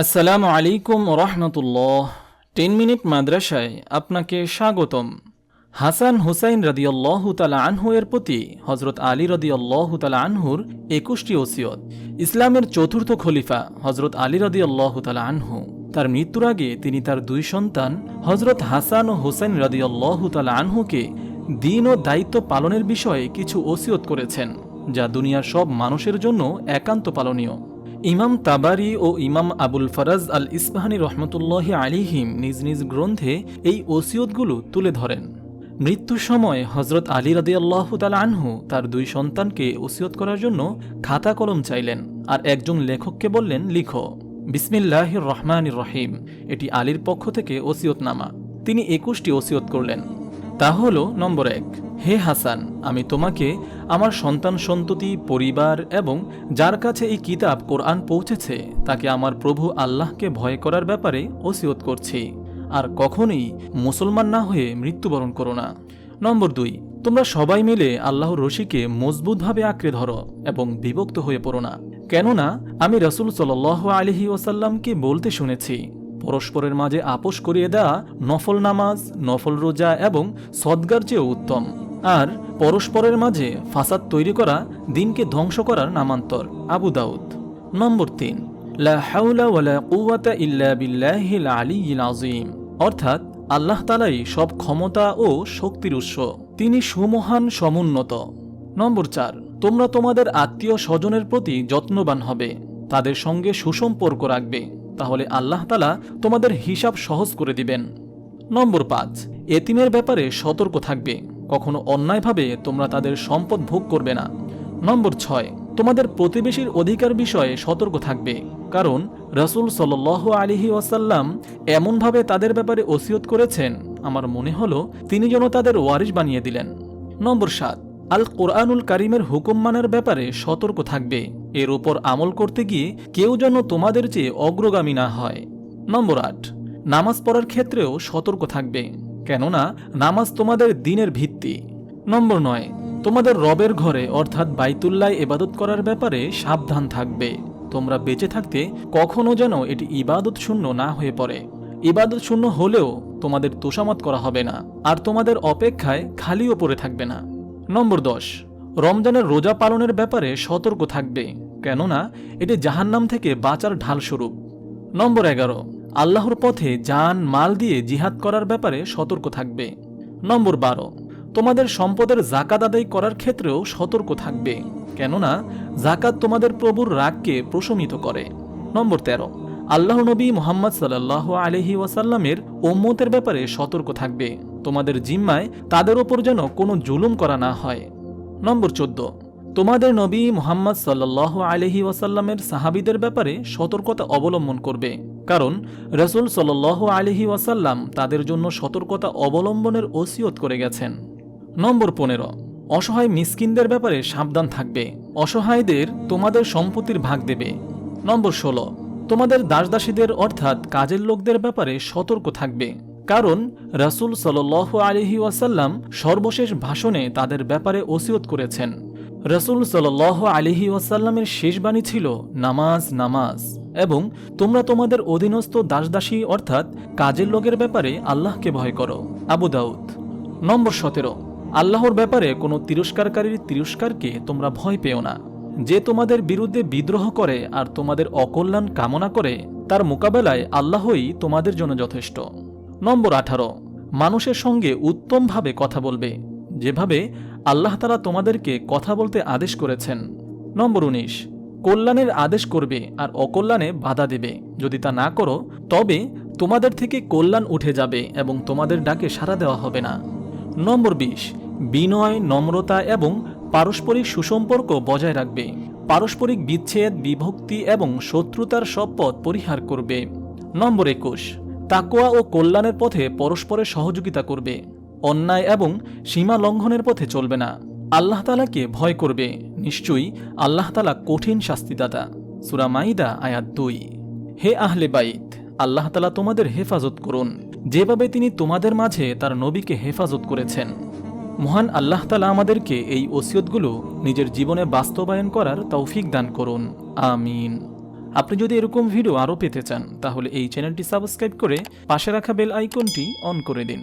আসসালামু আলাইকুম রহমতুল্লাহ। Ten minute মাদ্রাসায় আপনাকে স্বাগতম। হাসান হুসাইন রদিয়াল্লাহু তালা আনহু এর প্রতি হজরত আলী রদিয়াল্লাহু তালা আনহুর একুশটি ওসিয়ত। ইসলামের চতুর্থ খলিফা হজরত আলী রদিয়াল্লাহু তালা আনহু। তার মৃত্যুর আগে তিনি তার দুই সন্তান হজরত হাসান ও হুসাইন রদিয়াল্লাহু তালা আনহুকে দিন ও দায়িত্ব পালনের বিষয়ে কিছু ওসিয়ত করেছেন, যা দুনিয়ার সব মানুষের জন্য একান্ত পালনীয়। ইমাম তাবারি ও ইমাম আবুল ফরাজ আল ইসবাহানি রহমতুল্লাহ আলিহিম নিজ নিজ গ্রন্থে এই ওসিয়তগুলো তুলে ধরেন। মৃত্যুর সময় হজরত আলী রাদিয়াল্লাহ তাল আনহু তার দুই সন্তানকে ওসিয়ত করার জন্য খাতা কলম চাইলেন আর একজন লেখককে বললেন, লিখো। বিসমিল্লাহ রহমান রহিম, এটি আলীর পক্ষ থেকে ওসিয়তনামা। তিনি একুশটি ওসিয়ত করলেন। তা হল, নম্বর এক হে হাসান, আমি তোমাকে আমার সন্তান সন্ততি, পরিবার এবং যার কাছে এই কিতাব কোরআন পৌঁছেছে, তাকে আমার প্রভু আল্লাহকে ভয় করার ব্যাপারে ওসিয়ত করছি। আর কখনোই মুসলমান না হয়ে মৃত্যুবরণ করো না। নম্বর দুই, তোমরা সবাই মিলে আল্লাহর রশিকে মজবুতভাবে আঁকড়ে ধরো এবং বিভক্ত হয়ে পড়ো না। কেননা, আমি রসুল সাল আলহি ওসাল্লামকে বলতে শুনেছি, পরস্পরের মাঝে আপোষ করিয়ে দেওয়া নফল নামাজ, নফল রোজা এবং সদ্গার চেয়েও উত্তম। আর পরস্পরের মাঝে ফাসাদ তৈরি করা দিনকে ধ্বংস করার নামান্তর, আবু দাউদ। নম্বর তিন আযীম। অর্থাৎ আল্লাহ তালাই সব ক্ষমতা ও শক্তির উৎস। তিনি সুমহান, সমুন্নত। নম্বর চার, তোমরা তোমাদের আত্মীয় স্বজনের প্রতি যত্নবান হবে, তাদের সঙ্গে সুসম্পর্ক রাখবে, তাহলে আল্লাহ তালা তোমাদের হিসাব সহজ করে দিবেন। নম্বর পাঁচ, এতিমের ব্যাপারে সতর্ক থাকবে। কখনো অন্যায়ভাবে তোমরা তাদের সম্পদ ভোগ করবে না। নম্বর ছয়, তোমাদের প্রতিবেশীর অধিকার বিষয়ে সতর্ক থাকবে। কারণ রসুল সাল আলিহি ওয়াসাল্লাম এমনভাবে তাদের ব্যাপারে ওসিয়ত করেছেন, আমার মনে হলো তিনি যেন তাদের ওয়ারিশ বানিয়ে দিলেন। নম্বর সাত, আল কোরআনুল কারিমের হুকুম মানার ব্যাপারে সতর্ক থাকবে। এর উপর আমল করতে গিয়ে কেউ যেন তোমাদের চেয়ে অগ্রগামী না হয়। নম্বর আট, নামাজ পড়ার ক্ষেত্রেও সতর্ক থাকবে। কেননা নামাজ তোমাদের দিনের ভিত্তি। নম্বর নয়, তোমাদের রবের ঘরে অর্থাৎ বাইতুল্লায় এবাদত করার ব্যাপারে সাবধান থাকবে। তোমরা বেঁচে থাকতে কখনো যেন এটি ইবাদত শূন্য না হয়ে পড়ে। ইবাদত শূন্য হলেও তোমাদের তোষামত করা হবে না, আর তোমাদের অপেক্ষায় খালিও পড়ে থাকবে না। নম্বর দশ, রমজানের রোজা পালনের ব্যাপারে সতর্ক থাকবে, কেননা এটি জাহান্নাম থেকে বাঁচার ঢাল স্বরূপ নম্বর এগারো আল্লাহর পথে যান মাল দিয়ে জিহাদ করার ব্যাপারে সতর্ক থাকবে। নম্বর বারো, তোমাদের সম্পদের জাকাত আদায় করার ক্ষেত্রেও সতর্ক থাকবে, কেননা জাকাত তোমাদের প্রভুর রাগকে প্রশমিত করে। নম্বর তেরো, আল্লাহ নবী মোহাম্মদ সাল্লাহ আলহি ওয়াসাল্লামের ওম্মতের ব্যাপারে সতর্ক থাকবে, তোমাদের জিম্মায় তাদের ওপর যেন কোনো জুলুম করা না হয়। নম্বর চোদ্দ, তোমাদের নবী মোহাম্মদ সাল্লাহ আলহি ওয়াসাল্লামের সাহাবিদের ব্যাপারে সতর্কতা অবলম্বন করবে কারণ রসুল সাল্লাহ আলহি ওয়াসাল্লাম তাদের জন্য সতর্কতা অবলম্বনের ওসিয়ত করে গেছেন। নম্বর পনেরো, অসহায় মিসকিনদের ব্যাপারে সাবধান থাকবে। অসহায়দের তোমাদের সম্পত্তির ভাগ দেবে। নম্বর ষোলো, তোমাদের দাসদাসীদের অর্থাৎ কাজের লোকদের ব্যাপারে সতর্ক থাকবে। কারণ রাসুল সাল আলহি ওয়াসাল্লাম সর্বশেষ ভাষণে তাদের ব্যাপারে ওসিয়ত করেছেন। রসুল সাল আলিহি ওয়াসাল্লামের শেষ বাণী ছিল, নামাজ নামাজ। এবং তোমরা তোমাদের অধীনস্থ দাসদাসী অর্থাৎ কাজের লোকের ব্যাপারে আল্লাহকে ভয় করো। আবু দাউদ, নম্বর সতেরো, আল্লাহর ব্যাপারে কোনো তিরস্কারকারীর তিরস্কারকে তোমরা ভয় পেও না। যে তোমাদের বিরুদ্ধে বিদ্রোহ করে আর তোমাদের অকল্যাণ কামনা করে, তার মোকাবেলায় আল্লাহই তোমাদের জন্য যথেষ্ট। নম্বর আঠারো, মানুষের সঙ্গে উত্তমভাবে কথা বলবে। যেভাবে আল্লাহ তারা তোমাদেরকে কথা বলতে আদেশ করেছেন। নম্বর উনিশ কল্যাণের আদেশ করবে আর অকল্যাণে বাধা দেবে। যদি তা না করো, তবে তোমাদের থেকে কল্যাণ উঠে যাবে এবং তোমাদের ডাকে সাড়া দেওয়া হবে না। নম্বর বিশ, বিনয়, নম্রতা এবং পারস্পরিক সুসম্পর্ক বজায় রাখবে। পারস্পরিক বিচ্ছেদ, বিভক্তি এবং শত্রুতার সব পথ পরিহার করবে। নম্বর একুশ তাকোয়া ও কল্যাণের পথে পরস্পরের সহযোগিতা করবে। অন্যায় এবং সীমা লঙ্ঘনের পথে চলবে না। আল্লাহ তালাকে ভয় করবে। নিশ্চয়ই আল্লাহ তালা কঠিন শাস্তিদাতা। সুরা মাইদা আয়াত দুই। হে আহলে বাইত, আল্লাহ তালা তোমাদের হেফাজত করুন। যেভাবে তিনি তোমাদের মাঝে তার নবীকে হেফাজত করেছেন। মহান আল্লাহ তালা আমাদেরকে এই ওসিয়তগুলো নিজের জীবনে বাস্তবায়ন করার তৌফিক দান করুন। আমিন। আপনি যদি এরকম ভিডিও আরও পেতে চান, তাহলে এই চ্যানেলটি সাবস্ক্রাইব করে পাশে রাখা বেল আইকনটি অন করে দিন।